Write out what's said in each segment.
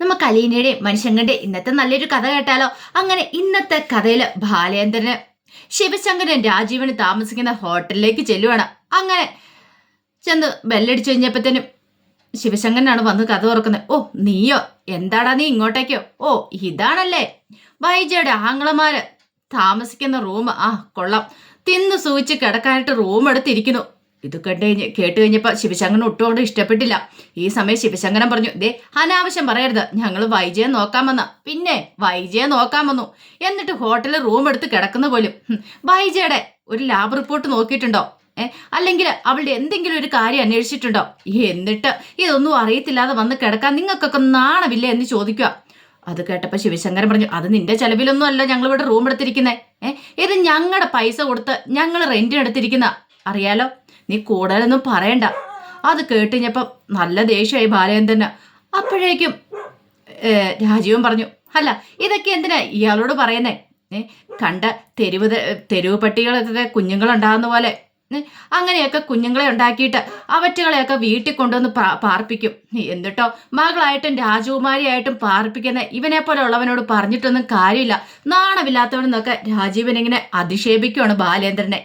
നമുക്ക് അലീനയുടെയും മനുഷ്യങ്ങളുടെ ഇന്നത്തെ നല്ലൊരു കഥ കേട്ടാലോ? അങ്ങനെ ഇന്നത്തെ കഥയിൽ ബാലേന്ദ്രന് ശിവശങ്കരൻ രാജീവന് താമസിക്കുന്ന ഹോട്ടലിലേക്ക് ചെല്ലുവാണ്. അങ്ങനെ ചെന്ന് ബെല്ലടിച്ചു കഴിഞ്ഞപ്പോഴത്തേനും ശിവശങ്കരനാണ് വന്ന് കഥ തുറക്കുന്നത്. ഓ നീയോ? എന്താടാ നീ ഇങ്ങോട്ടേക്കോ? ഓ ഇതാണല്ലേ? വൈജയുടെ ആങ്ങളമാര് താമസിക്കുന്ന റൂം ആ കൊള്ളാം. തിന്നു സൂചിച്ച് കിടക്കാനായിട്ട് റൂം എടുത്തിരിക്കുന്നു ഇത് കണ്ടു കഴിഞ്ഞ് കേട്ട് കഴിഞ്ഞപ്പോൾ ശിവശങ്കരൻ ഒട്ടും അവിടെ ഇഷ്ടപ്പെട്ടില്ല. ഈ സമയം ശിവശങ്കരൻ പറഞ്ഞു ദേ അനാവശ്യം പറയരുത്. ഞങ്ങൾ വൈജയെ നോക്കാൻ വന്ന. പിന്നെ വൈജയെ നോക്കാൻ വന്നു. എന്നിട്ട് ഹോട്ടലിൽ റൂം എടുത്ത് കിടക്കുന്ന പോലും. വൈജയുടെ ഒരു ലാബ് റിപ്പോർട്ട് നോക്കിയിട്ടുണ്ടോ? അല്ലെങ്കിൽ അവളുടെ എന്തെങ്കിലും ഒരു കാര്യം അന്വേഷിച്ചിട്ടുണ്ടോ? എന്നിട്ട് ഇതൊന്നും അറിയത്തില്ലാതെ വന്ന് കിടക്കാൻ നിങ്ങൾക്കൊക്കെ നാണമില്ല എന്ന് ചോദിക്കുക അത് കേട്ടപ്പോൾ ശിവശങ്കരൻ പറഞ്ഞു അത് നിന്റെ ചെലവിലൊന്നും അല്ല ഞങ്ങൾ ഇവിടെ റൂം എടുത്തിരിക്കുന്നത് ഏ ഇത് ഞങ്ങളുടെ പൈസ കൊടുത്ത് ഞങ്ങൾ റെന്റിനെടുത്തിരിക്കുന്ന അറിയാലോ? നീ കൂടുതലൊന്നും പറയണ്ട. അത് കേട്ടുകഴിഞ്ഞപ്പം നല്ല ദേഷ്യമായി ബാലചന്ദ്രന് അപ്പോഴേക്കും ഏ, രാജീവൻ പറഞ്ഞു അല്ല ഇതൊക്കെ എന്തിനാ ഇയാളോട് പറയുന്നേ? കണ്ട തെരുവ് തെരുവ് പട്ടികളൊക്കെ കുഞ്ഞുങ്ങളുണ്ടാകുന്ന പോലെ. അങ്ങനെയൊക്കെ കുഞ്ഞുങ്ങളെ ഉണ്ടാക്കിയിട്ട് അവറ്റുകളെയൊക്കെ വീട്ടിൽ കൊണ്ടുവന്ന് പാർപ്പിക്കും. എന്നിട്ടോ മകളായിട്ടും രാജകുമാരിയായിട്ടും പാർപ്പിക്കുന്ന ഇവനെ പോലെ ഉള്ളവനോട് പറഞ്ഞിട്ടൊന്നും കാര്യമില്ല. നാണമില്ലാത്തവനെന്നൊക്കെ രാജീവൻ ഇങ്ങനെ അധിക്ഷേപിക്കുകയാണ് ബാലേന്ദ്രനെ.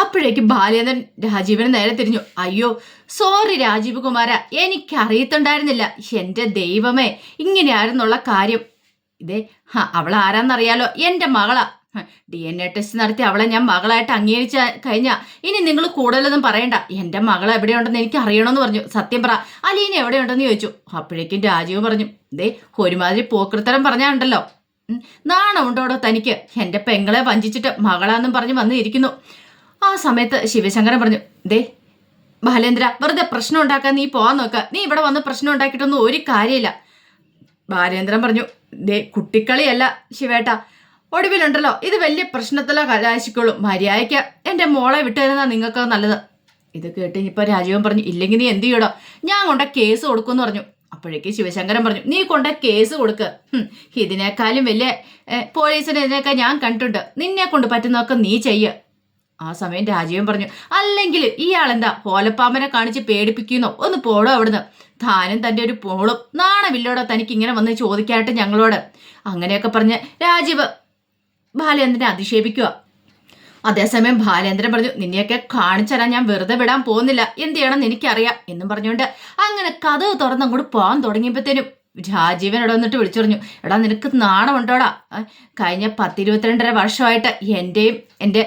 അപ്പോഴേക്കും ബാലേന്ദ്രൻ രാജീവന് നേരെ തിരിഞ്ഞു. അയ്യോ സോറി രാജീവ് കുമാര എനിക്കറിയത്തുണ്ടായിരുന്നില്ല. എന്റെ ദൈവമേ ഇങ്ങനെയായിരുന്നുള്ള കാര്യം. ഇതേ അവൾ ആരാന്നറിയാലോ? എന്റെ മകളാ. ഡി എൻ എ ടെസ്റ്റ് നടത്തി അവളെ ഞാൻ മകളായിട്ട് അംഗീകരിച്ച കഴിഞ്ഞാ ഇനി നിങ്ങൾ കൂടുതലൊന്നും പറയണ്ട. എന്റെ മകൾ എവിടെയുണ്ടെന്ന് എനിക്ക് അറിയണമെന്ന് പറഞ്ഞു. സത്യം പറ. അലീന എവിടെയുണ്ടെന്ന് ചോദിച്ചു. അപ്പോഴേക്കും രാജീവ് പറഞ്ഞു. ദേ ഒരുമാതിരി പോക്കൃത്തരം പറഞ്ഞാണ്ടല്ലോ. നാണമുണ്ടോടോ തനിക്ക്? എന്റെ പെങ്ങളെ വഞ്ചിച്ചിട്ട് മകളാന്നും പറഞ്ഞ് വന്നിരിക്കുന്നു. ആ സമയത്ത് ശിവശങ്കരൻ പറഞ്ഞു ദേ ബാലേന്ദ്ര വെറുതെ പ്രശ്നം ഉണ്ടാക്കാൻ നീ പോവാൻ നോക്ക. നീ ഇവിടെ വന്ന് പ്രശ്നം ഉണ്ടാക്കിയിട്ടൊന്നും ഒരു കാര്യമില്ല. ബാലേന്ദ്രൻ പറഞ്ഞു ദേ കുട്ടിക്കളിയല്ല ശിവേട്ട. ഒടുവിലുണ്ടല്ലോ ഇത് വലിയ പ്രശ്നത്തിലോ കലാശിക്കോളും മര്യാദയ്ക്ക് എന്റെ മോളെ വിട്ടു തരുന്ന നിങ്ങൾക്ക് നല്ലത്. ഇത് കേട്ട് ഇനിയിപ്പോൾ രാജീവൻ പറഞ്ഞു ഇല്ലെങ്കിൽ നീ എന്ത് ചെയ്യടോ? ഞാൻ കൊണ്ട കേസ് കൊടുക്കുമെന്ന് പറഞ്ഞു. അപ്പോഴേക്ക് ശിവശങ്കരൻ പറഞ്ഞു നീ കൊണ്ട കേസ് കൊടുക്ക്. ഇതിനേക്കാളും വലിയ പോലീസിനെ ഇതിനേക്കാൾ ഞാൻ കണ്ടിട്ടുണ്ട്. നിന്നെ കൊണ്ട് പറ്റുന്നതൊക്കെ നീ ചെയ്യ്. ആ സമയം രാജീവൻ പറഞ്ഞു അല്ലെങ്കിൽ ഇയാളെന്താ പോലപ്പാമ്പനെ കാണിച്ച് പേടിപ്പിക്കുന്നു? ഒന്ന് പോടോ അവിടുന്ന്. താനും തന്റെ ഒരു പോളും നാണമില്ലോടോ തനിക്ക് ഇങ്ങനെ വന്ന് ചോദിക്കാനായിട്ട് ഞങ്ങളോട്? അങ്ങനെയൊക്കെ പറഞ്ഞ് രാജീവ് ബാലേന്ദ്രനെ അധിക്ഷേപിക്കുക. അതേസമയം ബാലേന്ദ്രൻ പറഞ്ഞു നിന്നെയൊക്കെ കാണിച്ചു തരാൻ ഞാൻ വെറുതെ വിടാൻ പോകുന്നില്ല. എന്ത് ചെയ്യണമെന്ന് എനിക്കറിയാം എന്നും പറഞ്ഞുകൊണ്ട് അങ്ങനെ കഥ തുറന്നങ്ങോട്ട് പോകാൻ തുടങ്ങിയപ്പോഴത്തേനും രാജീവൻ ഇവിടെ വന്നിട്ട് വിളിച്ചു പറഞ്ഞു എടാ നിനക്ക് നാണമുണ്ടോടാ? കഴിഞ്ഞ പത്തിരുപത്തിരണ്ടര വർഷമായിട്ട് എന്റെയും എന്റെ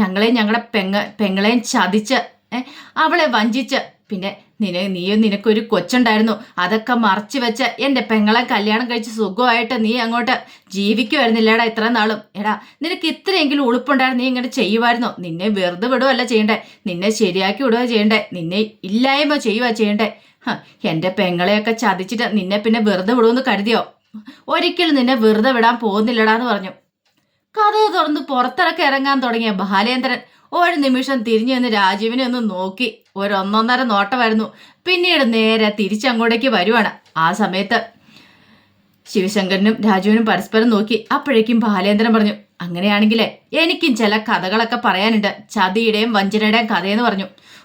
ഞങ്ങളെയും ഞങ്ങളുടെ പെങ്ങ പെങ്ങളെയും ചതിച്ച് അവളെ വഞ്ചിച്ച്. പിന്നെ നിന നീയും നിനക്കൊരു കൊച്ചുണ്ടായിരുന്നു. അതൊക്കെ മറച്ചു വെച്ച് എന്റെ പെങ്ങളെ കല്യാണം കഴിച്ച് സുഖമായിട്ട് നീ അങ്ങോട്ട് ജീവിക്കുമായിരുന്നില്ലേടാ ഇത്ര നാളും. എടാ നിനക്ക് ഇത്രയെങ്കിലും ഉളുപ്പുണ്ടായിരുന്നു നീ ഇങ്ങനെ ചെയ്യുമായിരുന്നോ നിന്നെ വെറുതെ വിടുകയല്ല ചെയ്യണ്ടേ? നിന്നെ ശരിയാക്കി വിടുക ചെയ്യണ്ടേ? നിന്നെ ഇല്ലായ്മ ചെയ്യുക ചെയ്യണ്ടേ? എന്റെ പെങ്ങളെയൊക്കെ ചതിച്ചിട്ട് നിന്നെ പിന്നെ വെറുതെ വിടുമെന്ന് കരുതിയോ? ഒരിക്കലും നിന്നെ വെറുതെ വിടാൻ പോകുന്നില്ലടാന്ന് പറഞ്ഞു. കഥ തുറന്ന് പുറത്തിറക്കി ഇറങ്ങാൻ തുടങ്ങിയ ബാലേന്ദ്രൻ ഒരു നിമിഷം തിരിഞ്ഞു നിന്ന് രാജീവിനെ ഒന്ന് നോക്കി. ഒരു ഒന്നൊന്നര നോട്ടമായിരുന്നു. പിന്നീട് നേരെ തിരിച്ചങ്ങോട്ടേക്ക് വരുവാണ്. ആ സമയത്ത് ശിവശങ്കരനും രാജുവിനും പരസ്പരം നോക്കി. അപ്പോഴേക്കും ബാലേന്ദ്രൻ പറഞ്ഞു അങ്ങനെയാണെങ്കിലേ എനിക്കും ചില കഥകളൊക്കെ പറയാനുണ്ട്. ചതിയുടെയും വഞ്ചനയുടെയും കഥയെന്ന് പറഞ്ഞു.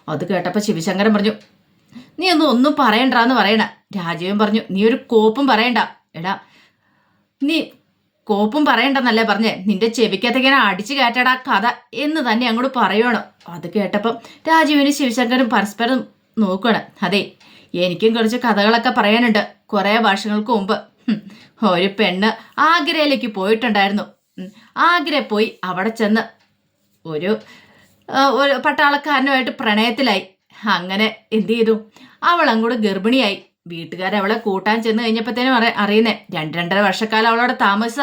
അത് കേട്ടപ്പോൾ ശിവശങ്കരൻ പറഞ്ഞു നീ ഒന്നും ഒന്നും പറയണ്ടാന്ന് പറയണ. രാജീവൻ പറഞ്ഞു നീ ഒരു കോപ്പും പറയണ്ട. എടാ നീ കോപ്പും പറയണ്ടെന്നല്ലേ പറഞ്ഞേ? നിന്റെ ചെവിക്കത്തേക്കിനെ അടിച്ചു കയറ്റടാ കഥ എന്ന് തന്നെ അങ്ങോട്ട് പറയണം. അത് കേട്ടപ്പം രാജീവിനും ശിവശങ്കരും പരസ്പരം നോക്കുകയാണ് അതെ എനിക്കും കുറച്ച് കഥകളൊക്കെ പറയാനുണ്ട്. കുറേ വർഷങ്ങൾക്ക് മുമ്പ് ഒരു പെണ്ണ് ആഗ്രയിലേക്ക് പോയിട്ടുണ്ടായിരുന്നു. ആഗ്ര പോയി അവിടെ ചെന്ന് ഒരു ഒരു പട്ടാളക്കാരനുമായിട്ട് പ്രണയത്തിലായി. അങ്ങനെ എന്ത് ചെയ്തു? അവൾ അങ്ങോട്ട് ഗർഭിണിയായി. വീട്ടുകാർ അവളെ കൂട്ടാൻ ചെന്ന് കഴിഞ്ഞപ്പോഴത്തേനും അറി അറിയുന്നേ രണ്ട് രണ്ടര വർഷക്കാലം അവളവിടെ താമസ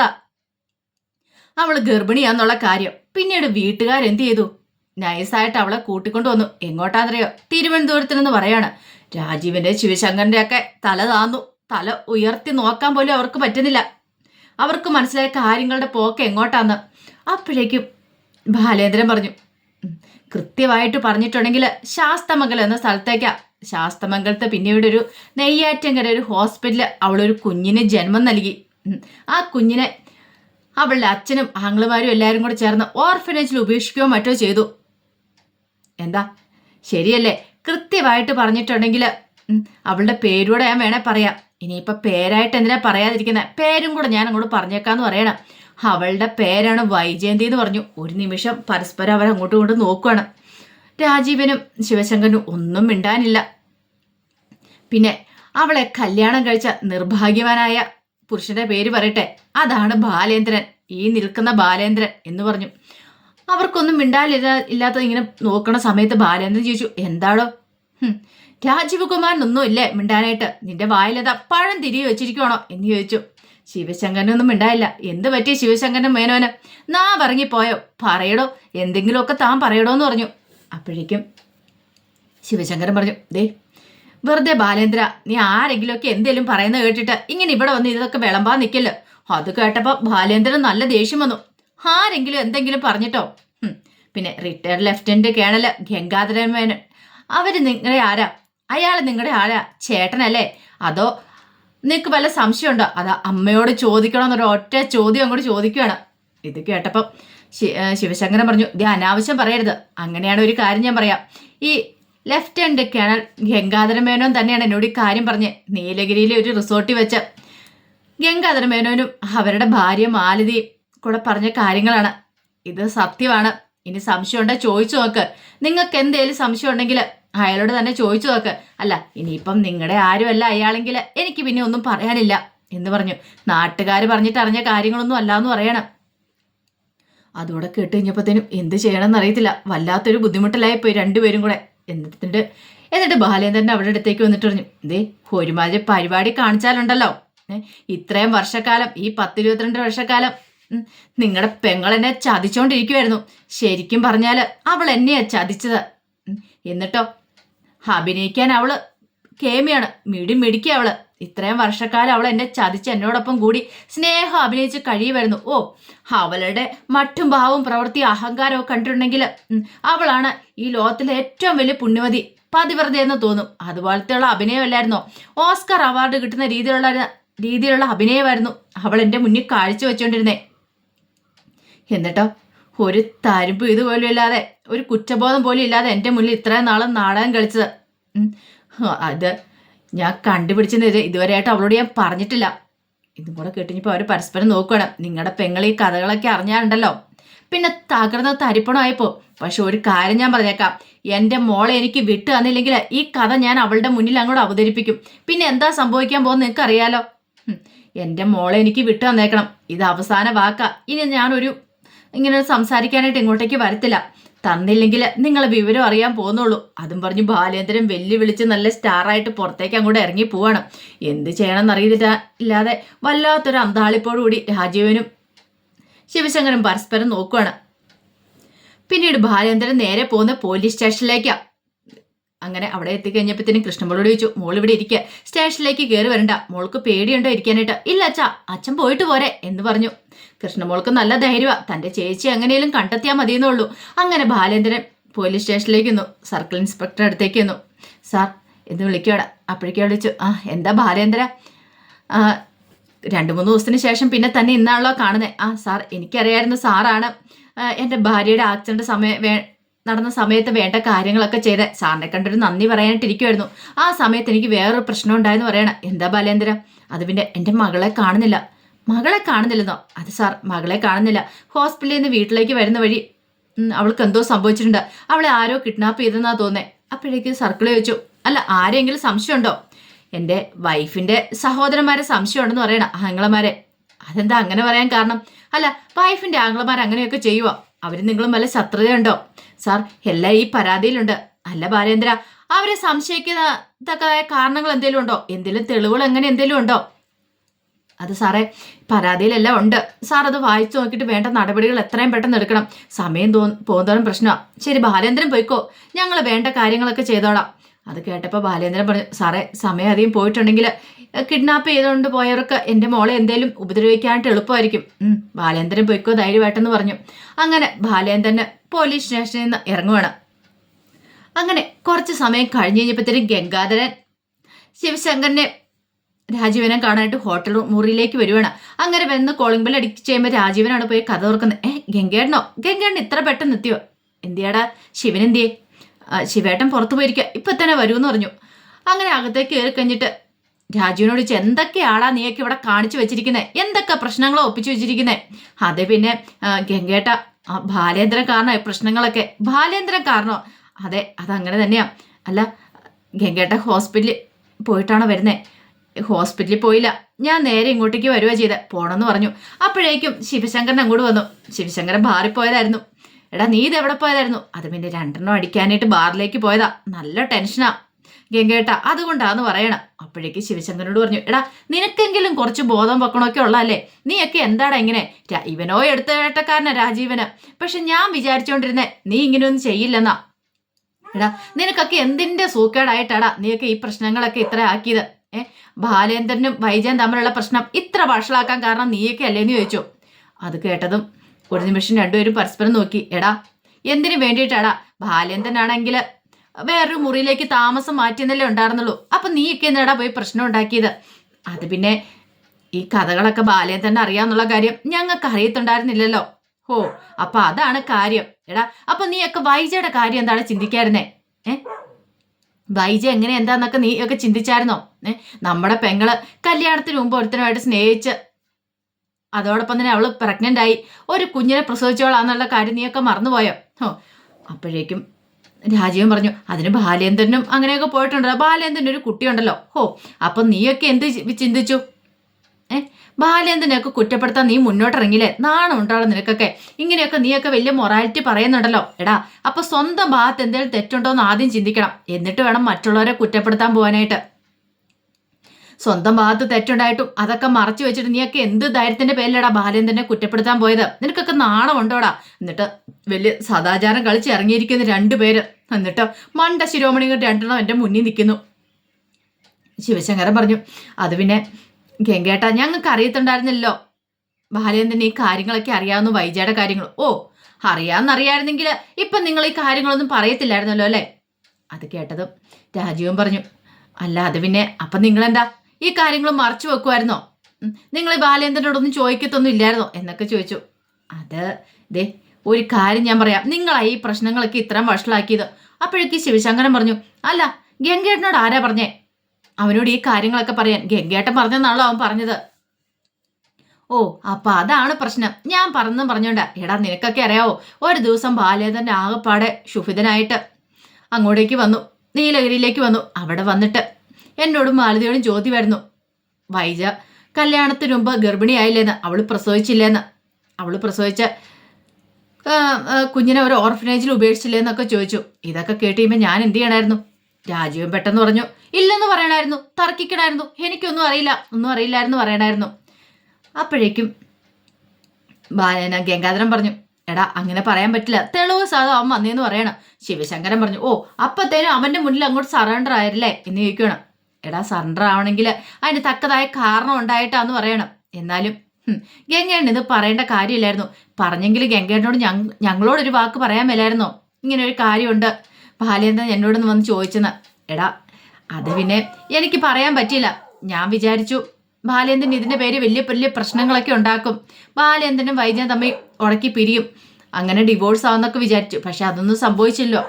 അവൾ ഗർഭിണിയാന്നുള്ള കാര്യം. പിന്നീട് വീട്ടുകാർ എന്ത് ചെയ്തു? നൈസായിട്ട് അവളെ കൂട്ടിക്കൊണ്ടു വന്നു. എങ്ങോട്ടാന്നറിയോ? തിരുവനന്തപുരത്തിൽ നിന്ന് പറയാണ്. രാജീവിന്റെ ശിവശങ്കറിന്റെ ഒക്കെ തല താന്നു. തല ഉയർത്തി നോക്കാൻ പോലും അവർക്ക് പറ്റുന്നില്ല. അവർക്ക് മനസ്സിലായ കാര്യങ്ങളുടെ പോക്ക് എങ്ങോട്ടാന്ന്. അപ്പോഴേക്കും ബാലേന്ദ്രൻ പറഞ്ഞു "ഉം, കൃത്യമായിട്ട് പറഞ്ഞിട്ടുണ്ടെങ്കിൽ ശാസ്തമംഗലം എന്ന സ്ഥലത്തേക്കാ. ശാസ്തമംഗലത്ത് പിന്നീട് ഒരു നെയ്യാറ്റങ്കര ഒരു ഹോസ്പിറ്റലിൽ അവളൊരു കുഞ്ഞിന് ജന്മം നൽകി. ആ കുഞ്ഞിനെ അവളുടെ അച്ഛനും ആംഗ്ലമാരും എല്ലാവരും കൂടെ ചേർന്ന് ഓർഫനേജിൽ ഉപേക്ഷിക്കുകയോ മറ്റോ ചെയ്തു. എന്താ? ശരിയല്ലേ? കൃത്യമായിട്ട് പറഞ്ഞിട്ടുണ്ടെങ്കിൽ അവളുടെ പേരൂടെ ഞാൻ വേണേൽ പറയാം. ഇനിയിപ്പോൾ പേരായിട്ട് എന്തിനാ പറയാതിരിക്കുന്നത് പേരും കൂടെ ഞാൻ അങ്ങോട്ട് പറഞ്ഞേക്കാന്ന് പറയണം. അവളുടെ പേരാണ് വൈജയന്തി എന്ന് പറഞ്ഞു. ഒരു നിമിഷം പരസ്പരം അവർ അങ്ങോട്ടും ഇങ്ങോട്ടും നോക്കുകയാണ് രാജീവനും ശിവശങ്കരനും ഒന്നും മിണ്ടാനില്ല. പിന്നെ അവളെ കല്യാണം കഴിച്ച നിർഭാഗ്യവാനായ പുരുഷന്റെ പേര് പറയട്ടെ. അതാണ് ബാലേന്ദ്രൻ. ഈ നിൽക്കുന്ന ബാലേന്ദ്രൻ എന്ന് പറഞ്ഞു. അവർക്കൊന്നും മിണ്ടാലില്ല ഇല്ലാത്ത ഇങ്ങനെ നോക്കണ സമയത്ത് ബാലേന്ദ്രൻ ചോദിച്ചു എന്താടോ? രാജീവ് ഇല്ലേ മിണ്ടാനായിട്ട്? നിന്റെ വായിലത് പഴം തിരികെ വെച്ചിരിക്കുവാണോ? എന്ന് ചോദിച്ചു. ശിവശങ്കരനൊന്നും മിണ്ടായില്ല. എന്ത് പറ്റി ശിവശങ്കരനും മേനോന്? നാ പറഞ്ഞിപ്പോയോ പറയടോ. എന്തെങ്കിലുമൊക്കെ താൻ പറയടോ എന്ന് പറഞ്ഞു. അപ്പോഴേക്കും ശിവശങ്കരൻ പറഞ്ഞു ദേ വെറുതെ ബാലേന്ദ്ര നീ ആരെങ്കിലുമൊക്കെ എന്തേലും പറയുന്നത് കേട്ടിട്ട് ഇങ്ങനെ ഇവിടെ വന്ന് ഇതൊക്കെ വിളമ്പാൻ നിൽക്കല്ലോ അത് കേട്ടപ്പോൾ ബാലേന്ദ്രൻ നല്ല ദേഷ്യം വന്നു. ആരെങ്കിലും എന്തെങ്കിലും പറഞ്ഞിട്ടോ? പിന്നെ retired lieutenant colonel Gangadharan Menon. അവർ നിങ്ങളെ ആരാ? അയാൾ നിങ്ങളുടെ ആരാ? ചേട്ടനല്ലേ? അതോ നിനക്ക് വല്ല സംശയമുണ്ടോ? അതാ അമ്മയോട് ചോദിക്കണമെന്നൊരു ഒറ്റ ചോദ്യം അങ്ങോട്ട് ചോദിക്കുകയാണ്. ഇത് കേട്ടപ്പം ശിവശങ്കരൻ പറഞ്ഞു ഇത് അനാവശ്യം പറയരുത്. അങ്ങനെയാണ് ഒരു കാര്യം ഞാൻ പറയാം. ഈ left hand colonel Gangadhara Menon തന്നെയാണ് എന്നോട് ഈ കാര്യം പറഞ്ഞ് നീലഗിരിയിലെ ഒരു റിസോർട്ടിൽ വെച്ച്. ഗംഗാധര മേനോനും അവരുടെ ഭാര്യ മാലതിയും കൂടെ പറഞ്ഞ കാര്യങ്ങളാണ്. ഇത് സത്യമാണ്. ഇനി സംശയം ഉണ്ടോ ചോദിച്ചു നോക്ക്. നിങ്ങൾക്ക് എന്തേലും സംശയം ഉണ്ടെങ്കിൽ അയാളോട് തന്നെ ചോദിച്ചു നോക്ക്. അല്ല ഇനിയിപ്പം നിങ്ങളുടെ ആരുമല്ല അയാളെങ്കിൽ എനിക്ക് പിന്നെ ഒന്നും പറയാനില്ല എന്ന് പറഞ്ഞു. നാട്ടുകാർ പറഞ്ഞിട്ട് അറിഞ്ഞ കാര്യങ്ങളൊന്നും അല്ല എന്ന് പറയണം. അതോടെ കേട്ട് കഴിഞ്ഞപ്പോഴത്തേനും എന്ത് ചെയ്യണമെന്ന് അറിയത്തില്ല. വല്ലാത്തൊരു ബുദ്ധിമുട്ടിലായി പോയി രണ്ടുപേരും കൂടെ. എന്നിട്ട് എന്നിട്ട് ബാലേന്ദ്രന്റെ അവരുടെ അടുത്തേക്ക് വന്നിട്ട് പറഞ്ഞു ദേ ഒരുമാതിരി പരിപാടി കാണിച്ചാലുണ്ടല്ലോ. ഇത്രയും വർഷക്കാലം ഈ പത്തിരുപത്തിരണ്ട് വർഷക്കാലം നിങ്ങളുടെ പെങ്ങളെന്നെ ചതിച്ചോണ്ടിരിക്കുമായിരുന്നു ശരിക്കും പറഞ്ഞാൽ അവൾ എന്നെയാ ചതിച്ചത്. എന്നിട്ടോ? അഭിനയിക്കാൻ അവൾ കേമിയാണ്. മിടി മിടിക്കുക അവൾ. ഇത്രയും വർഷക്കാലം അവൾ എന്നെ ചതിച്ച് എന്നോടൊപ്പം കൂടി സ്നേഹം അഭിനയിച്ച് കഴിയുമായിരുന്നു. ഓ അവളുടെ മറ്റും ഭാവവും പ്രവൃത്തി അഹങ്കാരവും കണ്ടിട്ടുണ്ടെങ്കിൽ അവളാണ് ഈ ലോകത്തിലെ ഏറ്റവും വലിയ പുണ്യമതി പതിവ്രത എന്ന് തോന്നും. അതുപോലത്തെയുള്ള അഭിനയമല്ലായിരുന്നോ? ഓസ്കർ അവാർഡ് കിട്ടുന്ന രീതിയിലുള്ള രീതിയിലുള്ള അഭിനയമായിരുന്നു അവൾ എന്റെ മുന്നിൽ കാഴ്ച വെച്ചുകൊണ്ടിരുന്നേ എന്നിട്ടോ? ഒരു തരിമ്പ് ഇതുപോലും ഇല്ലാതെ ഒരു കുറ്റബോധം പോലും ഇല്ലാതെ എന്റെ മുന്നിൽ ഇത്രയും നാളും നാടകം കളിച്ചത്. അത് ഞാൻ കണ്ടുപിടിച്ചത് ഇതുവരെയായിട്ട് അവളോട് ഞാൻ പറഞ്ഞിട്ടില്ല. ഇതും കൂടെ കേട്ടിഞ്ഞപ്പോൾ അവർ പരസ്പരം നോക്കുകയാണ്. നിങ്ങളുടെ പെങ്ങൾ ഈ കഥകളൊക്കെ അറിഞ്ഞാലുണ്ടല്ലോ. പിന്നെ തകർന്ന തരിപ്പണമായിപ്പോ. പക്ഷെ ഒരു കാര്യം ഞാൻ പറഞ്ഞേക്കാം. എന്റെ മോളെ എനിക്ക് വിട്ടു തന്നില്ലെങ്കിൽ ഈ കഥ ഞാൻ അവളുടെ മുന്നിൽ അങ്ങോട്ട് അവതരിപ്പിക്കും. പിന്നെ എന്താ സംഭവിക്കാൻ പോകുന്നത് നിങ്ങൾക്ക് അറിയാലോ എന്റെ മോളെ എനിക്ക് വിട്ടു തന്നേക്കണം. ഇത് അവസാന വാക്കാ. ഇനി ഞാനൊരു ഇങ്ങനെ സംസാരിക്കാനായിട്ട് ഇങ്ങോട്ടേക്ക് വരത്തില്ല. തന്നില്ലെങ്കിൽ നിങ്ങളെ വിവരം അറിയാൻ പോകുന്നുള്ളൂ അതും പറഞ്ഞ് ബാലേന്ദ്രൻ വെല്ലുവിളിച്ച് നല്ല സ്റ്റാറായിട്ട് പുറത്തേക്ക് അങ്ങോട്ട് ഇറങ്ങി പോവാണ്. എന്ത് ചെയ്യണമെന്ന് അറിയില്ല ഇല്ലാതെ വല്ലാത്തൊരു അന്താളിപ്പോടുകൂടി രാജീവനും ശിവശങ്കരും പരസ്പരം നോക്കുവാണ്. പിന്നീട് ബാലേന്ദ്രൻ നേരെ പോകുന്ന പോലീസ് സ്റ്റേഷനിലേക്കാണ് അങ്ങനെ അവിടെ എത്തിക്കഴിഞ്ഞപ്പോഴത്തേനും കൃഷ്ണമോളോട് ചോദിച്ചു മോൾ ഇവിടെ ഇരിക്കുക സ്റ്റേഷനിലേക്ക് കയറി വരണ്ട. മോൾക്ക് പേടിയുണ്ടോ ഇരിക്കാനായിട്ട്? ഇല്ല അച്ഛാ. അച്ഛൻ പോയിട്ട് പോരെ എന്ന് പറഞ്ഞു. കൃഷ്ണമോൾക്ക് നല്ല ധൈര്യമാണ് തന്റെ ചേച്ചി എങ്ങനെയും കണ്ടെത്തിയാൽ മതിയെന്നുള്ളൂ. അങ്ങനെ ബാലേന്ദ്രൻ പോലീസ് സ്റ്റേഷനിലേക്ക് വന്നു സർക്കിൾ ഇൻസ്പെക്ടർ അടുത്തേക്ക് വന്നു സാർ എന്ന് വിളിക്കുകയാണ്. അപ്പോഴേക്കും വിളിച്ചു ആ എന്താ ബാലേന്ദ്ര? രണ്ട് മൂന്ന് ദിവസത്തിന് ശേഷം പിന്നെ തന്നെ ഇന്നാണല്ലോ കാണുന്നത് ആ സാർ എനിക്കറിയായിരുന്നു സാറാണ് എന്റെ ഭാര്യയുടെ ആക്സിഡന്റ് സമയം വേ നടന്ന സമയത്ത് വേണ്ട കാര്യങ്ങളൊക്കെ ചെയ്ത്. സാറിനെ കണ്ടൊരു നന്ദി പറയാനായിട്ടിരിക്കുമായിരുന്നു ആ സമയത്ത് എനിക്ക് വേറൊരു പ്രശ്നം ഉണ്ടായെന്ന് പറയണം. എന്താ ബാലേന്ദ്ര? അത് പിന്നെ എന്റെ മകളെ കാണുന്നില്ല. മകളെ കാണുന്നില്ലെന്നോ? അത് സാർ മകളെ കാണുന്നില്ല. ഹോസ്പിറ്റലിൽ നിന്ന് വീട്ടിലേക്ക് വരുന്ന വഴി അവൾക്ക് എന്തോ സംഭവിച്ചിട്ടുണ്ട്. അവളെ ആരോ കിഡ്നാപ്പ് ചെയ്തെന്നാ തോന്നേ അപ്പോഴേക്ക് സർക്കിൾ ചോദിച്ചു അല്ല ആരെങ്കിലും സംശയമുണ്ടോ? എന്റെ വൈഫിന്റെ സഹോദരന്മാരെ സംശയമുണ്ടെന്ന് പറയണം ആങ്ങളമാരെ. അതെന്താ അങ്ങനെ പറയാൻ കാരണം? അല്ല വൈഫിന്റെ ആങ്ങളമാർ അങ്ങനെയൊക്കെ ചെയ്യുവോ? അവർ നിങ്ങളും വല്ല ശത്രുതയുണ്ടോ? സാർ എല്ലാം ഈ പരാതിയിലുണ്ട്. അല്ല ബാലേന്ദ്ര അവരെ സംശയിക്കത്തക്കതായ കാരണങ്ങൾ എന്തെങ്കിലും ഉണ്ടോ? എന്തെങ്കിലും തെളിവുകൾ എങ്ങനെ എന്തെങ്കിലും ഉണ്ടോ? അത് സാറേ പരാതിയിലെല്ലാം ഉണ്ട്. സാർ അത് വായിച്ചു നോക്കിയിട്ട് വേണ്ട നടപടികൾ എത്രയും പെട്ടെന്ന് എടുക്കണം. സമയം തോ പോകുന്നതോളം പ്രശ്നമാണ് ശരി ബാലേന്ദ്രൻ പോയിക്കോ. ഞങ്ങൾ വേണ്ട കാര്യങ്ങളൊക്കെ ചെയ്തോളാം. അത് കേട്ടപ്പോൾ ബാലേന്ദ്രൻ പറഞ്ഞു സാറേ സമയം അധികം പോയിട്ടുണ്ടെങ്കിൽ കിഡ്നാപ്പ് ചെയ്തുകൊണ്ട് പോയവർക്ക് എന്റെ മോളെ എന്തേലും ഉപദ്രവിക്കാനായിട്ട് എളുപ്പമായിരിക്കും. ബാലേന്ദ്രൻ പോയിക്കോ ധൈര്യമായിട്ടെന്ന് പറഞ്ഞു. അങ്ങനെ ബാലേന്ദ്രന് പോലീസ് സ്റ്റേഷനിൽ നിന്ന് ഇറങ്ങുവാണ്. അങ്ങനെ കുറച്ച് സമയം കഴിഞ്ഞ് കഴിഞ്ഞപ്പോഴത്തേനും ഗംഗാധരൻ ശിവശങ്കറിനെ രാജീവനെ കാണാനായിട്ട് ഹോട്ടൽ മുറിയിലേക്ക് വരുവാണ്. അങ്ങനെ വന്ന് കോളിംഗ് ബെൽ അടിച്ച് ചെയ്യുമ്പോൾ രാജീവനാണ് പോയി കഥ തുറക്കുന്നത് ഏ ഗംഗേടനോ ഗംഗേടൻ ഇത്ര പെട്ടെന്ന് എത്തിയോ? എന്തിയാടാ? ശിവൻ എന്തിയേ? ശിവേട്ടൻ പുറത്തു പോയിരിക്കുക ഇപ്പൊ തന്നെ വരുമെന്ന് പറഞ്ഞു. അങ്ങനെ അകത്തേക്ക് കയറി കഴിഞ്ഞിട്ട് രാജുവിനോട് ചോദിച്ചു എന്തൊക്കെയാടാ നീയൊക്കെ ഇവിടെ കാണിച്ചു വെച്ചിരിക്കുന്നത് എന്തൊക്കെ പ്രശ്നങ്ങളോ ഒപ്പിച്ചു വെച്ചിരിക്കുന്നത് അതെ പിന്നെ ഗംഗേട്ട ബാലേന്ദ്രൻ കാരണോ? ഈ പ്രശ്നങ്ങളൊക്കെ. ബാലേന്ദ്രൻ കാരണോ? അതെ അതങ്ങനെ തന്നെയാ. അല്ല ഗംഗേട്ട ഹോസ്പിറ്റലിൽ പോയിട്ടാണോ വരുന്നത് ഹോസ്പിറ്റലിൽ പോയില്ല. ഞാൻ നേരെ ഇങ്ങോട്ടേക്ക് വരുവാ ചെയ്ത്. പോണെന്ന് പറഞ്ഞു. അപ്പോഴേക്കും ശിവശങ്കരൻ അങ്ങോട്ട് വന്നു. ശിവശങ്കരൻ ബാറിൽ പോയതായിരുന്നു. എടാ നീ ഇത് എവിടെ പോയതായിരുന്നു? അത് പിന്നെ രണ്ടെണ്ണം അടിക്കാനായിട്ട് ബാറിലേക്ക് പോയതാ. നല്ല ടെൻഷനാ. ഗംഗേട്ട അതുകൊണ്ടാന്ന് പറയണം. അപ്പോഴേക്ക് ശിവശങ്കരനോട് പറഞ്ഞു എടാ നിനക്കെങ്കിലും കുറച്ച് ബോധം വെക്കണമൊക്കെ ഉള്ളതല്ലേ? നീയൊക്കെ എന്താടാ ഇങ്ങനെ? ഇവനോ എടുത്ത വേട്ടക്കാരനാ രാജീവന്. പക്ഷെ ഞാൻ വിചാരിച്ചോണ്ടിരുന്നേ നീ ഇങ്ങനെയൊന്നും ചെയ്യില്ലെന്നാ. എടാ നിനക്കൊക്കെ എന്തിന്റെ സൂക്കേടായിട്ടാടാ നീയൊക്കെ ഈ പ്രശ്നങ്ങളൊക്കെ ഇത്ര ആക്കിയത്? ഏ? ബാലേന്ദ്രനും വൈജയൻ തമ്മിലുള്ള പ്രശ്നം ഇത്ര വഷളാക്കാൻ കാരണം നീയൊക്കെ അല്ലേന്ന് ചോദിച്ചു. അത് കേട്ടതും ഒരു നിമിഷം രണ്ടുപേരും പരസ്പരം നോക്കി. എടാ എന്തിനു വേണ്ടിയിട്ടാടാ? ബാലേന്ദ്രനാണെങ്കിൽ വേറൊരു മുറിയിലേക്ക് താമസം മാറ്റിയെന്നല്ലേ ഉണ്ടായിരുന്നുള്ളൂ. അപ്പൊ നീയൊക്കെ എന്നാടാ പോയി പ്രശ്നം ഉണ്ടാക്കിയത്? അത് പിന്നെ ഈ കഥകളൊക്കെ ബാലേന്ദ്രനെ അറിയാന്നുള്ള കാര്യം ഞങ്ങൾക്ക് അറിയത്തുണ്ടായിരുന്നില്ലല്ലോ. ഓ അപ്പൊ അതാണ് കാര്യം. എടാ അപ്പൊ നീയൊക്കെ വൈജയുടെ കാര്യം എന്താണ് ചിന്തിക്കായിരുന്നേ? ഏ? വൈജ എങ്ങനെ എന്താന്നൊക്കെ നീ ഒക്കെ ചിന്തിച്ചായിരുന്നോ? ഏ നമ്മുടെ പെങ്ങൾ കല്യാണത്തിന് മുമ്പ് ഒരുത്തനുമായിട്ട് സ്നേഹിച്ച് അതോടൊപ്പം തന്നെ അവൾ പ്രഗ്നന്റ് ആയി ഒരു കുഞ്ഞിനെ പ്രസവിച്ചോളാന്നുള്ള കാര്യം നീയൊക്കെ മറന്നുപോയോ? ഓ അപ്പോഴേക്കും രാജീവൻ പറഞ്ഞു അതിന് ബാലേന്ദ്രനും അങ്ങനെയൊക്കെ പോയിട്ടുണ്ടല്ലോ. ബാലേന്ദ്രൻ ഒരു കുട്ടിയുണ്ടല്ലോ. ഓ അപ്പം നീയൊക്കെ എന്ത് ചിന്തിച്ചു? ഏ ബാലേന്ദ്രനെയൊക്കെ കുറ്റപ്പെടുത്താൻ നീ മുന്നോട്ടിറങ്ങില്ലേ നാണം ഉണ്ടാവണം നിനക്കൊക്കെ. ഇങ്ങനെയൊക്കെ നീയൊക്കെ വലിയ മൊറാലിറ്റി പറയുന്നുണ്ടല്ലോ. എടാ അപ്പൊ സ്വന്തം ഭാഗത്ത് എന്തെങ്കിലും തെറ്റുണ്ടോ എന്ന് ആദ്യം ചിന്തിക്കണം. എന്നിട്ട് വേണം മറ്റുള്ളവരെ കുറ്റപ്പെടുത്താൻ പോകാനായിട്ട്. സ്വന്തം ഭാഗത്ത് തെറ്റുണ്ടായിട്ടും അതൊക്കെ മറച്ചു വെച്ചിട്ട് നീയൊക്കെ എന്ത് ധൈര്യത്തിന്റെ പേരിലടാ ബാലേന്ദ്രനെ കുറ്റപ്പെടുത്താൻ പോയത്? നിനക്കൊക്കെ നാണം ഉണ്ടോടാ എന്നിട്ട് വലിയ സദാചാരം കളിച്ച് ഇറങ്ങിയിരിക്കുന്ന രണ്ടുപേര് എന്നിട്ട് മണ്ട ശിരോമണികൾ രണ്ടെണ്ണം എന്റെ മുന്നിൽ നിൽക്കുന്നു. ശിവശങ്കരൻ പറഞ്ഞു അത് പിന്നെ ഗംഗേട്ട ഞങ്ങൾക്ക് അറിയത്തുണ്ടായിരുന്നല്ലോ. ബാലേന്ദ്രൻ ഈ കാര്യങ്ങളൊക്കെ അറിയാവുന്ന വൈജയുടെ കാര്യങ്ങൾ ഓ അറിയാമെന്നറിയായിരുന്നെങ്കിൽ ഇപ്പം നിങ്ങൾ ഈ കാര്യങ്ങളൊന്നും പറയത്തില്ലായിരുന്നല്ലോ അല്ലേ? അത് കേട്ടതും രാജീവൻ പറഞ്ഞു അല്ല അത് പിന്നെ അപ്പം നിങ്ങളെന്താ? ഈ കാര്യങ്ങൾ മറച്ചു വെക്കുമായിരുന്നോ നിങ്ങൾ ഈ ബാലേന്ദ്രനോടൊന്നും ചോദിക്കത്തൊന്നും ഇല്ലായിരുന്നോ? എന്നൊക്കെ ചോദിച്ചു. അത് ദേ ഒരു കാര്യം ഞാൻ പറയാം. നിങ്ങളാ ഈ പ്രശ്നങ്ങളൊക്കെ ഇത്രയും വഷളാക്കിയത്. അപ്പോഴേക്ക് ശിവശങ്കരൻ പറഞ്ഞു അല്ല ഗംഗേട്ടനോട് ആരാ പറഞ്ഞേ? അവനോട് ഈ കാര്യങ്ങളൊക്കെ പറയാൻ ഗംഗേട്ടൻ പറഞ്ഞെന്നാണല്ലോ അവൻ പറഞ്ഞത്. ഓ അപ്പൊ അതാണ് പ്രശ്നം. ഞാൻ പറഞ്ഞു പറഞ്ഞോണ്ട എടാ നിനക്കൊക്കെ അറിയാവോ? ഒരു ദിവസം ബാലേന്ദ്രന്റെ ആകെപ്പാടെ ക്ഷുഭിതനായിട്ട് അങ്ങോട്ടേക്ക് വന്നു. നീലഗിരിയിലേക്ക് വന്നു. അവിടെ വന്നിട്ട് എന്നോടും മാലതിയോടും ചോദ്യമായിരുന്നു വൈജ കല്യാണത്തിന് മുമ്പ് ഗർഭിണിയായില്ലേന്ന് അവൾ പ്രസവിച്ചില്ലേന്ന്. അവൾ പ്രസവിച്ച കുഞ്ഞിനെ ഒരു ഓർഫനേജിൽ ഉപേക്ഷിച്ചില്ലേന്നൊക്കെ ചോദിച്ചു. ഇതൊക്കെ കേട്ട് കഴിയുമ്പോൾ ഞാൻ എന്ത് ചെയ്യണമായിരുന്നു രാജീവൻ പെട്ടെന്ന് പറഞ്ഞു ഇല്ലെന്ന് പറയണായിരുന്നു തർക്കിക്കണായിരുന്നു എനിക്കൊന്നും അറിയില്ല ഒന്നും അറിയില്ലായിരുന്നു പറയണായിരുന്നു. അപ്പോഴേക്കും ബാലന ഗംഗാധരൻ പറഞ്ഞു എടാ അങ്ങനെ പറയാൻ പറ്റില്ല തെളിവ് സാധു അവൻ വന്നേന്ന് പറയണം. ശിവശങ്കരൻ പറഞ്ഞു ഓ അപ്പത്തേനും അവന്റെ മുന്നിൽ അങ്ങോട്ട് സറണ്ടർ ആയില്ലേ എന്ന് ചോദിക്കണം എടാ സറണ്ടർ ആവണമെങ്കിൽ അതിന് തക്കതായ കാരണം ഉണ്ടായിട്ടാന്ന് പറയണം. എന്നാലും ഗംഗേണ്ണ ഇത് പറയേണ്ട കാര്യമില്ലായിരുന്നു. പറഞ്ഞെങ്കിൽ ഗംഗേണ്ണോട് ഞങ്ങ ഞങ്ങളോടൊരു വാക്ക് പറയാൻ മേലായിരുന്നോ? ഇങ്ങനെ ഒരു കാര്യമുണ്ട്. ബാലേന്ദ്രൻ എന്നോടൊന്ന് വന്ന് ചോദിച്ചെന്ന്. എടാ അത് പിന്നെ എനിക്ക് പറയാൻ പറ്റിയില്ല. ഞാൻ വിചാരിച്ചു ബാലേന്ദ്രൻ ഇതിന്റെ പേര് വലിയ വലിയ പ്രശ്നങ്ങളൊക്കെ ഉണ്ടാക്കും. ബാലേന്ദ്രനും വൈദ്യൻ തമ്മിൽ ഉടക്കി പിരിയും. അങ്ങനെ ഡിവോഴ്സ് ആവുന്നൊക്കെ വിചാരിച്ചു. പക്ഷെ അതൊന്നും സംഭവിച്ചില്ലോ.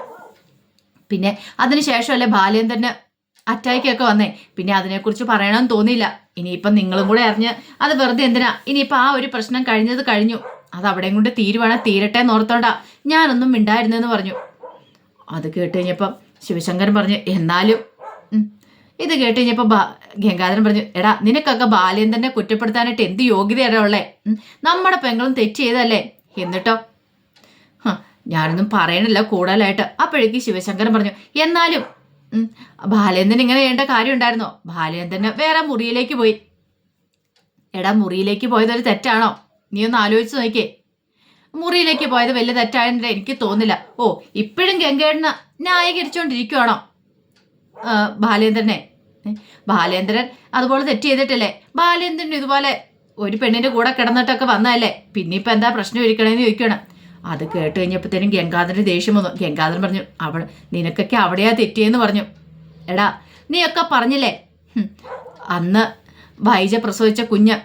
പിന്നെ അതിനുശേഷമല്ലേ ബാലേന്ദ്രന് അറ്റാക്കൊക്കെ വന്നേ. പിന്നെ അതിനെക്കുറിച്ച് പറയണമെന്ന് തോന്നിയില്ല. ഇനിയിപ്പം നിങ്ങളും കൂടെ അറിഞ്ഞ് അത് വെറുതെ എന്തിനാ? ഇനിയിപ്പം ആ ഒരു പ്രശ്നം കഴിഞ്ഞത് കഴിഞ്ഞു. അത് അവിടെയും കൊണ്ട് തീരുവാണെങ്കിൽ തീരട്ടെ എന്ന് ഓർത്തോണ്ടാ ഞാനൊന്നും മിണ്ടായിരുന്നെന്ന് പറഞ്ഞു. അത് കേട്ട് കഴിഞ്ഞപ്പം ശിവശങ്കരൻ പറഞ്ഞു എന്നാലും. ഇത് കേട്ട് കഴിഞ്ഞപ്പോൾ ബാ ഗംഗാധരൻ പറഞ്ഞു എടാ നിനക്കൊക്കെ ബാലേന്ദ്രനെ കുറ്റപ്പെടുത്താനായിട്ട് എന്ത് യോഗ്യതയാണ് ഉള്ളേ. നമ്മുടെ പെങ്ങളും തെറ്റ് ചെയ്തല്ലേ എന്നിട്ടോ? ഞാനൊന്നും പറയണില്ല കൂടുതലായിട്ട് അപ്പോഴേക്ക് ശിവശങ്കരൻ പറഞ്ഞു എന്നാലും. ബാലേന്ദ്രൻ ഇങ്ങനെ ചെയ്യേണ്ട കാര്യം ഉണ്ടായിരുന്നോ? ബാലേന്ദ്രന് വേറെ മുറിയിലേക്ക് പോയി. എടാ മുറിയിലേക്ക് പോയതൊരു തെറ്റാണോ? നീ ഒന്ന് ആലോചിച്ച് നോക്കിയേ. മുറിയിലേക്ക് പോയത് വലിയ തെറ്റായെന്ന് എനിക്ക് തോന്നില്ല. ഓ ഇപ്പോഴും ഗംഗേടന ന്യായീകരിച്ചുകൊണ്ടിരിക്കുവാണോ ബാലേന്ദ്രനെ. ബാലേന്ദ്രൻ അതുപോലെ തെറ്റ് ചെയ്തിട്ടില്ലേ? ബാലേന്ദ്രൻ ഇതുപോലെ ഒരു പെണ്ണിന്റെ കൂടെ കിടന്നിട്ടൊക്കെ വന്നതല്ലേ? പിന്നെ ഇപ്പൊ എന്താ പ്രശ്നം ഇരിക്കണേന്ന് ചോദിക്കണം. അത് കേട്ട് കഴിഞ്ഞപ്പോഴത്തേനും ഗംഗാധരന് ദേഷ്യം വന്നു. ഗംഗാധരൻ പറഞ്ഞു അവൾ നിനക്കൊക്കെ അവിടെയാ തെറ്റിയെന്ന് പറഞ്ഞു. എടാ നീയൊക്കെ പറഞ്ഞില്ലേ? അന്ന് വൈജ പ്രസവിച്ച കുഞ്ഞ്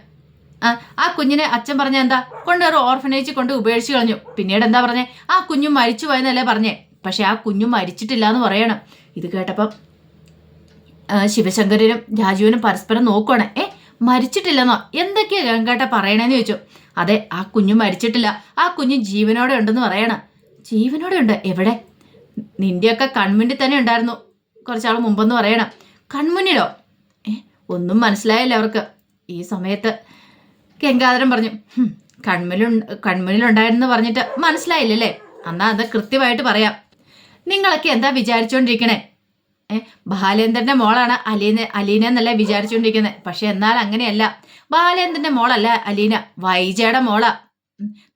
ആ, കുഞ്ഞിനെ അച്ഛൻ പറഞ്ഞ എന്താ? കൊണ്ടൊരു ഓർഫനേജിൽ കൊണ്ട് ഉപേക്ഷിച്ച് കളഞ്ഞു. പിന്നീട് എന്താ പറഞ്ഞേ? ആ കുഞ്ഞു മരിച്ചു പോയെന്നല്ലേ പറഞ്ഞേ. പക്ഷെ ആ കുഞ്ഞു മരിച്ചിട്ടില്ല എന്ന് പറയണം. ഇത് കേട്ടപ്പം ശിവശങ്കരനും രാജുവിനും പരസ്പരം നോക്കുവാണ്. ഏ മരിച്ചിട്ടില്ലെന്നോ? എന്തൊക്കെയാ ഗംഗേട്ട പറയണേന്ന് ചോദിച്ചു. അതെ ആ കുഞ്ഞു മരിച്ചിട്ടില്ല. ആ കുഞ്ഞ് ജീവനോടെ ഉണ്ടെന്ന് പറയണം. ജീവനോടെ ഉണ്ട്? എവിടെ? നിന്റെയൊക്കെ കൺമുന്നിൽ തന്നെ ഉണ്ടായിരുന്നു. കുറച്ചാൾ മുമ്പെന്ന് പറയണം. കൺമുന്നിലോ? ഏ ഒന്നും മനസ്സിലായില്ല അവർക്ക്. ഈ സമയത്ത് ഗംഗാധരൻ പറഞ്ഞു "ഹും, കൺമുന്നിലുണ്ട് കൺമുന്നിലുണ്ടായിരുന്നു പറഞ്ഞിട്ട് മനസ്സിലായില്ലല്ലേ? എന്നാ അത് കൃത്യമായിട്ട് പറയാം. നിങ്ങളൊക്കെ എന്താ വിചാരിച്ചുകൊണ്ടിരിക്കണേ ബാലേന്ദ്രന്റെ മോളാണ് അലീന അലീന എന്നല്ല വിചാരിച്ചുകൊണ്ടിരിക്കുന്നത് പക്ഷെ എന്നാൽ അങ്ങനെയല്ല. ബാലേന്ദ്രന്റെ മോളല്ല അലീന വൈജയുടെ മോളാ.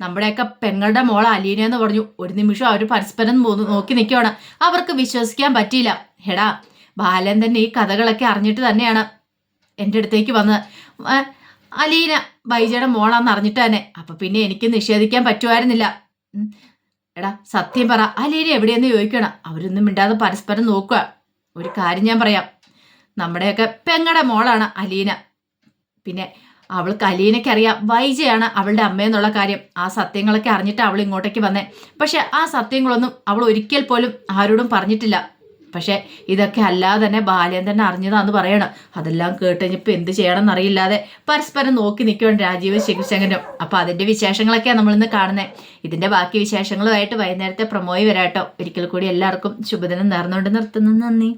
നമ്മുടെയൊക്കെ പെങ്ങളുടെ മോള അലീന എന്ന് പറഞ്ഞു. ഒരു നിമിഷം അവർ പരസ്പരം നോക്കി നിൽക്കുവാണ്. അവർക്ക് വിശ്വസിക്കാൻ പറ്റിയില്ല. ഹെടാ ബാലേന്ദ്രൻ ഈ കഥകളൊക്കെ അറിഞ്ഞിട്ട് തന്നെയാണ് എന്റെ അടുത്തേക്ക് വന്നത്. അലീന വൈജയുടെ മോളാന്ന് അറിഞ്ഞിട്ട് തന്നെ. അപ്പൊ പിന്നെ എനിക്ക് നിഷേധിക്കാൻ പറ്റുമായിരുന്നില്ല. എടാ സത്യം പറ. ആ അലീന എവിടെയെന്ന് ചോദിക്കണം. അവരൊന്നും മിണ്ടാതെ പരസ്പരം നോക്കുക. ഒരു കാര്യം ഞാൻ പറയാം. നമ്മുടെയൊക്കെ പെങ്ങടെ മോളാണ് അലീന. പിന്നെ അവൾക്ക് അലീനയ്ക്ക് അറിയാം വൈജയാണ് അവളുടെ അമ്മയെന്നുള്ള കാര്യം. ആ സത്യങ്ങളൊക്കെ അറിഞ്ഞിട്ട് അവൾ ഇങ്ങോട്ടേക്ക് വന്നേ. പക്ഷെ ആ സത്യങ്ങളൊന്നും അവൾ ഒരിക്കൽ പോലും ആരോടും പറഞ്ഞിട്ടില്ല. പക്ഷെ ഇതൊക്കെ അല്ലാതെ തന്നെ ബാല്യം തന്നെ അറിഞ്ഞതാന്ന് പറയണം. അതെല്ലാം കേട്ടുകഴിഞ്ഞപ്പോൾ എന്ത് ചെയ്യണം എന്നറിയില്ലാതെ പരസ്പരം നോക്കി നിൽക്കുകയാണ് രാജീവ് ശിവശങ്കരനും അപ്പോൾ അതിന്റെ വിശേഷങ്ങളൊക്കെയാണ് നമ്മളിന്ന് കാണുന്നത് ഇതിന്റെ ബാക്കി വിശേഷങ്ങളുമായിട്ട് വൈകുന്നേരത്തെ പ്രമോയി വരാട്ടോ. ഒരിക്കൽ കൂടി എല്ലാവർക്കും ശുഭദിനം നേർന്നുകൊണ്ട് നിർത്തുന്നു. നന്ദി.